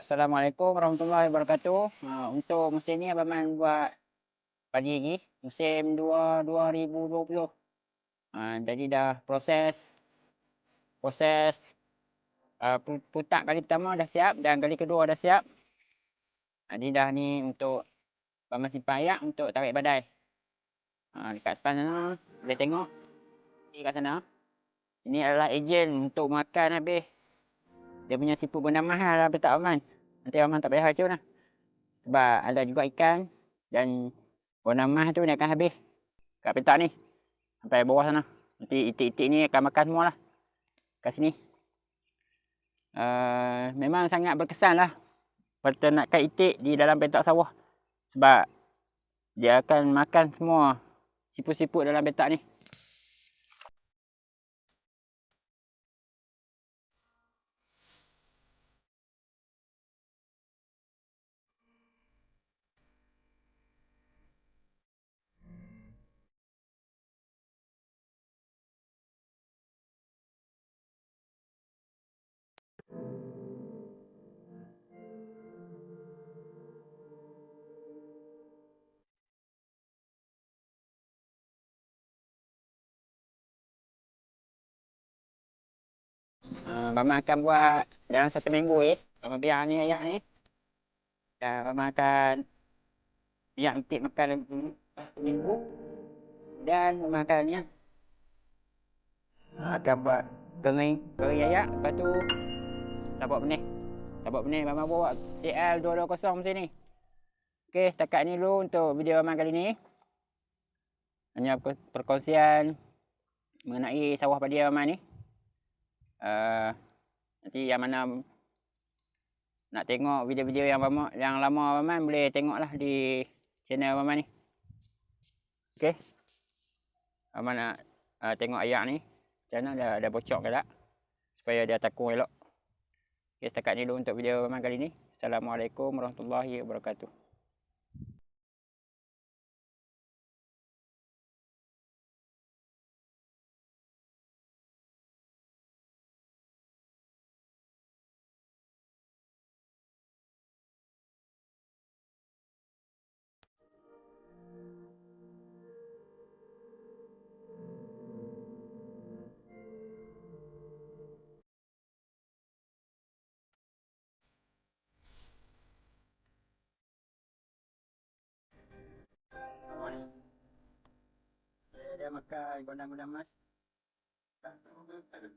Assalamualaikum warahmatullahi wabarakatuh. Uh, untuk musim ni Abang Man buat padi lagi. Musim 2 2020. Uh, jadi dah proses proses uh, putak kali pertama dah siap dan kali kedua dah siap. Jadi dah ni untuk Abang Man simpan ayak untuk tarik badai. Uh, dekat depan sana boleh tengok. Ni kat sana. Ini adalah ejen untuk makan habis dia punya siput guna mahal lah tak aman. Nanti aman tak payah cun lah. Sebab ada juga ikan dan guna mahal tu dia akan habis. Kat petak ni. Sampai bawah sana. Nanti itik-itik ni akan makan semua lah. Kat sini. Uh, memang sangat berkesan lah. Pertanakan itik di dalam petak sawah. Sebab dia akan makan semua siput-siput dalam petak ni. Mama akan buat dalam satu minggu eh. Mama biar ni ayam ni. Dan Mama akan biar nanti makan dulu satu minggu. Dan Mama akan ni akan buat kering kering ayak. Lepas tu tak buat benih. Tak buat benih. Mama buat CL 220 macam ni. Okey, setakat ni dulu untuk video Mama kali ni. Hanya perkongsian mengenai sawah padi Mama ni. Uh, nanti yang mana nak tengok video-video yang lama yang lama Abang boleh tengoklah di channel Abang ni. Okey. Abang nak uh, tengok ayak ni. Mana dah, dah bocok ke tak? Supaya dia takung elok. Okey, setakat ni dulu untuk video Abang kali ni. Assalamualaikum warahmatullahi wabarakatuh. makan gondang-gondang mas. Tak, tahu tak, tak.